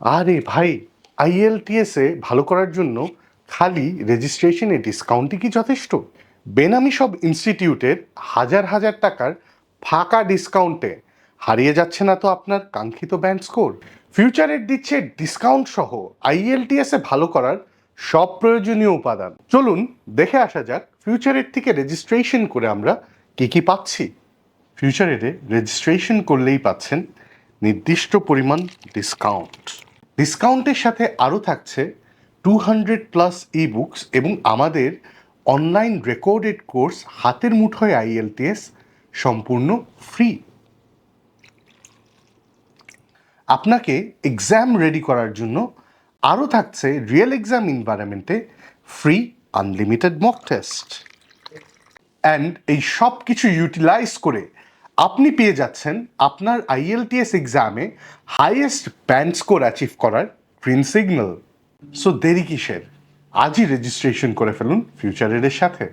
আরে ভাই আইএলটিএসে ভালো করার জন্য খালি রেজিস্ট্রেশনে ডিসকাউন্টই কি যথেষ্ট? বেনামি সব ইনস্টিটিউটের হাজার হাজার টাকার ফাঁকা ডিসকাউন্টে হারিয়ে যাচ্ছে না তো আপনার কাঙ্ক্ষিত ব্যান্ড স্কোর ফিউচারের দিচ্ছে ডিসকাউন্ট সহ আইএলটিএসে ভালো করার সব প্রয়োজনীয় উপাদান। চলুন দেখে আসা যাক ফিউচারের থেকে রেজিস্ট্রেশন করে আমরা কি কি পাচ্ছি। ফিউচারেরে রেজিস্ট্রেশন করলেই পাচ্ছেন নির্দিষ্ট পরিমাণ ডিসকাউন্ট ডিসকাউন্টের সাথে আরও থাকছে two hundred plus e books এবং আমাদের অনলাইন রেকর্ডেড কোর্স হাতের মুঠোয় আইএলটিএস সম্পূর্ণ ফ্রি। আপনাকে এক্সাম রেডি করার জন্য আরও থাকছে real exam এনভায়রনমেন্টে free unlimited mock test and এই সব কিছু ইউটিলাইজ করে আপনি পেয়ে যাচ্ছেন আপনার আইএলটিএস এক্সামে হাইয়েস্ট ব্যান্ড স্কোর অ্যাচিভ করার গ্রিন সিগন্যাল সো দেরি কিসের? আজই রেজিস্ট্রেশন করে ফেলুন ফিউচারের সাথে।